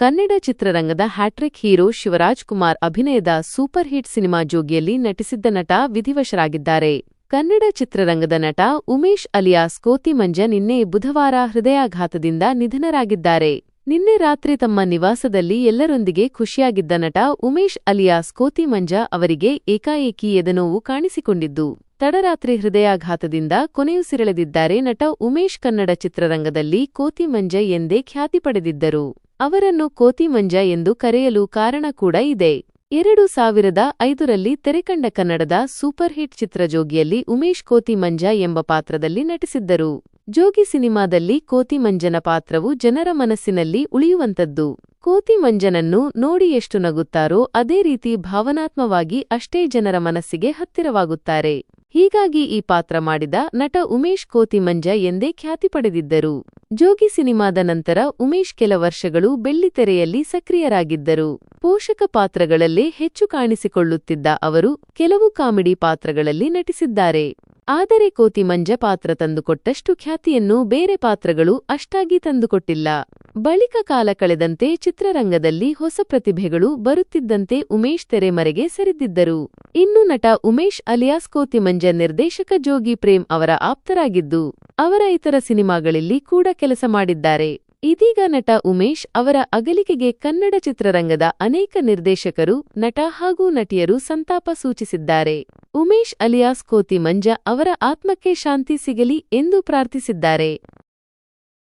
ಕನ್ನಡ ಚಿತ್ರರಂಗದ hat trick hero Shivraj Kumar ಅಭಿನಯದ super hit cinema ಜೋಗಿಯಲ್ಲಿ ನಟಿಸಿದ್ದ ನಟ ವಿಧಿವಶರಾಗಿದ್ದಾರೆ. ಕನ್ನಡ ಚಿತ್ರರಂಗದ ನಟ ಉಮೇಶ್ ಅಲಿಯಾಸ್ ಕೋತಿ ಮಂಜ ನಿನ್ನೆ ಬುಧವಾರ ಹೃದಯಾಘಾತದಿಂದ ನಿಧನರಾಗಿದ್ದಾರೆ. ನಿನ್ನೆ ರಾತ್ರಿ ತಮ್ಮ ನಿವಾಸದಲ್ಲಿ ಎಲ್ಲರೊಂದಿಗೆ ಖುಷಿಯಾಗಿದ್ದ ನಟ ಉಮೇಶ್ ಅಲಿಯಾಸ್ ಕೋತಿ ಮಂಜ ಅವರಿಗೆ ಏಕಾಏಕಿ ಎದೆನೋವು ಕಾಣಿಸಿಕೊಂಡಿದ್ದು, ತಡರಾತ್ರಿ ಹೃದಯಾಘಾತದಿಂದ ಕೊನೆಯುಸಿರೆಳೆದಿದ್ದಾರೆ ನಟ ಉಮೇಶ್ ಕನ್ನಡ ಚಿತ್ರರಂಗದಲ್ಲಿ ಕೋತಿ ಮಂಜ ಎಂದೇ ಖ್ಯಾತಿ ಪಡೆದಿದ್ದರು. ಅವರನ್ನು ಕೋತಿಮಂಜ ಎಂದು ಕರೆಯಲು ಕಾರಣ ಕೂಡ ಇದೆ. ಎರಡು ಸಾವಿರದ ಐದರಲ್ಲಿ ತೆರೆಕಂಡ ಕನ್ನಡದ ಸೂಪರ್ ಹಿಟ್ ಚಿತ್ರ ಜೋಗಿಯಲ್ಲಿ ಉಮೇಶ್ ಕೋತಿ ಮಂಜ ಎಂಬ ಪಾತ್ರದಲ್ಲಿ ನಟಿಸಿದ್ದರು. ಜೋಗಿ ಸಿನಿಮಾದಲ್ಲಿ ಕೋತಿಮಂಜನ ಪಾತ್ರವು ಜನರ ಮನಸ್ಸಿನಲ್ಲಿ ಉಳಿಯುವಂತದ್ದು ಕೋತಿ ಮಂಜನನ್ನು ನೋಡಿ ಎಷ್ಟು ನಗುತ್ತಾರೋ ಅದೇ ರೀತಿ ಭಾವನಾತ್ಮವಾಗಿ ಅಷ್ಟೇ ಜನರ ಮನಸ್ಸಿಗೆ ಹತ್ತಿರವಾಗುತ್ತಾರೆ. ಹೀಗಾಗಿ ಈ ಪಾತ್ರ ಮಾಡಿದ ನಟ ಉಮೇಶ್ ಕೋತಿಮಂಜ ಎಂದೇ ಖ್ಯಾತಿ ಪಡೆದಿದ್ದರು. ಜೋಗಿ ಸಿನಿಮಾದ ನಂತರ ಉಮೇಶ್ ಕೆಲ ವರ್ಷಗಳು ಬೆಳ್ಳಿತೆರೆಯಲ್ಲಿ ಸಕ್ರಿಯರಾಗಿದ್ದರು. ಪೋಷಕ ಪಾತ್ರಗಳಲ್ಲೇ ಹೆಚ್ಚು ಕಾಣಿಸಿಕೊಳ್ಳುತ್ತಿದ್ದ ಅವರು ಕೆಲವು ಕಾಮಿಡಿ ಪಾತ್ರಗಳಲ್ಲಿ ನಟಿಸಿದ್ದಾರೆ. ಆದರೆ ಕೋತಿ ಮಂಜ ಪಾತ್ರ ತಂದುಕೊಟ್ಟಷ್ಟು ಖ್ಯಾತಿಯನ್ನು ಬೇರೆ ಪಾತ್ರಗಳು ಅಷ್ಟಾಗಿ ತಂದುಕೊಟ್ಟಿಲ್ಲ. ಬಳಿಕ ಕಾಲ ಕಳೆದಂತೆ ಚಿತ್ರರಂಗದಲ್ಲಿ ಹೊಸ ಪ್ರತಿಭೆಗಳು ಬರುತ್ತಿದ್ದಂತೆ ಉಮೇಶ್ ತೆರೆಮರೆಗೆ ಸರಿದಿದ್ದರು. ಇನ್ನು ನಟ ಉಮೇಶ್ ಅಲಿಯಾಸ್ ಕೋತಿ ಮಂಜ ನಿರ್ದೇಶಕ ಜೋಗಿ ಪ್ರೇಮ್ ಅವರ ಆಪ್ತರಾಗಿದ್ದು, ಅವರ ಇತರ ಸಿನಿಮಾಗಳಲ್ಲಿ ಕೂಡ ಕೆಲಸ ಮಾಡಿದ್ದಾರೆ. ಇದೀಗ ನಟ ಉಮೇಶ್ ಅವರ ಅಗಲಿಕೆಗೆ ಕನ್ನಡ ಚಿತ್ರರಂಗದ ಅನೇಕ ನಿರ್ದೇಶಕರು, ನಟ ಹಾಗೂ ನಟಿಯರು ಸಂತಾಪ ಸೂಚಿಸಿದ್ದಾರೆ. ಉಮೇಶ್ ಅಲಿಯಾಸ್ ಕೋತಿ ಮಂಜ ಅವರ ಆತ್ಮಕ್ಕೆ ಶಾಂತಿ ಸಿಗಲಿ ಎಂದು ಪ್ರಾರ್ಥಿಸಿದ್ದಾರೆ.